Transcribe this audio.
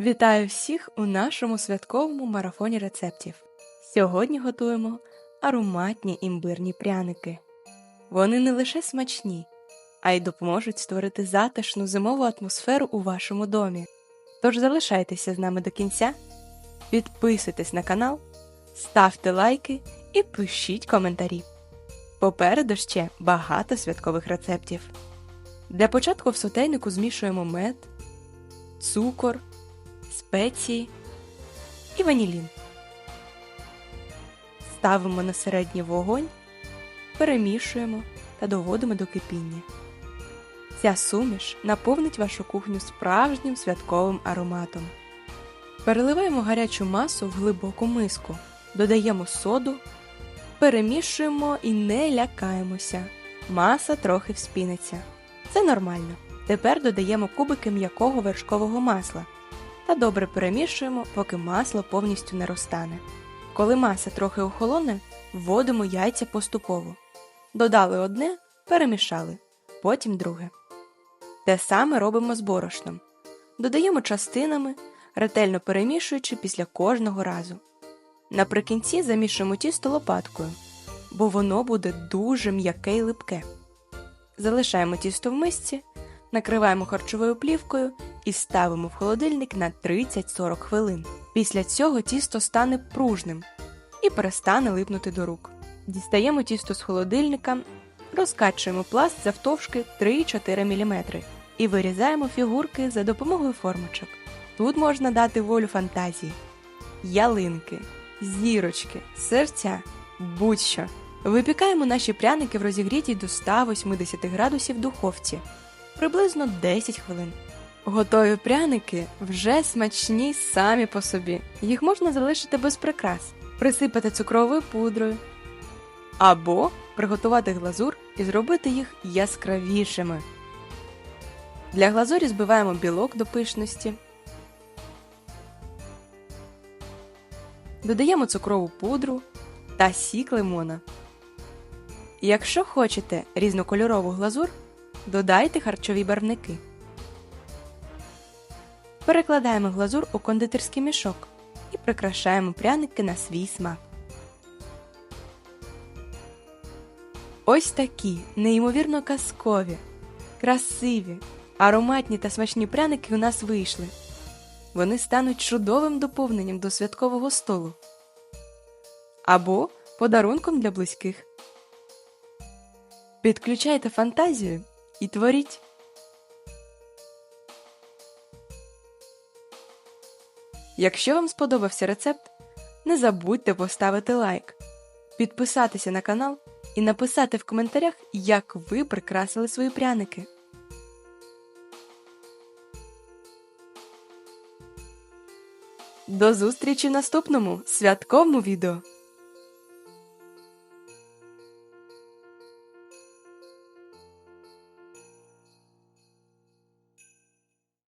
Вітаю всіх у нашому святковому марафоні рецептів. Сьогодні готуємо ароматні імбирні пряники. Вони не лише смачні, а й допоможуть створити затишну зимову атмосферу у вашому домі. Тож залишайтеся з нами до кінця, підписуйтесь на канал, ставте лайки і пишіть коментарі. Попереду ще багато святкових рецептів. Для початку в сотейнику змішуємо мед, цукор, спеції і ванілін. Ставимо на середній вогонь, перемішуємо та доводимо до кипіння. Ця суміш наповнить вашу кухню справжнім святковим ароматом. Переливаємо гарячу масу в глибоку миску, додаємо соду, перемішуємо і не лякаємося. Маса трохи вспіниться. Це нормально. Тепер додаємо кубики м'якого вершкового масла та добре перемішуємо, поки масло повністю не розтане. Коли маса трохи охолоне, вводимо яйця поступово. Додали одне, перемішали, потім друге. Те саме робимо з борошном. Додаємо частинами, ретельно перемішуючи після кожного разу. Наприкінці замішуємо тісто лопаткою, бо воно буде дуже м'яке й липке. Залишаємо тісто в мисці, накриваємо харчовою плівкою і ставимо в холодильник на 30-40 хвилин. Після цього тісто стане пружним і перестане липнути до рук. Дістаємо тісто з холодильника, розкачуємо пласт завтовшки 3-4 мм і вирізаємо фігурки за допомогою формочок. Тут можна дати волю фантазії, ялинки, зірочки, серця, будь-що. Випікаємо наші пряники в розігрітій до 180 градусів духовці приблизно 10 хвилин. Готові пряники вже смачні самі по собі. Їх можна залишити без прикрас, присипати цукровою пудрою або приготувати глазур і зробити їх яскравішими. Для глазурі збиваємо білок до пишності. Додаємо цукрову пудру та сік лимона. Якщо хочете різнокольорову глазур, додайте харчові барвники. Перекладаємо глазур у кондитерський мішок і прикрашаємо пряники на свій смак. Ось такі неймовірно казкові, красиві, ароматні та смачні пряники у нас вийшли. Вони стануть чудовим доповненням до святкового столу або подарунком для близьких. Підключайте фантазію і творіть. Якщо вам сподобався рецепт, не забудьте поставити лайк, підписатися на канал і написати в коментарях, як ви прикрасили свої пряники. До зустрічі в наступному святковому відео!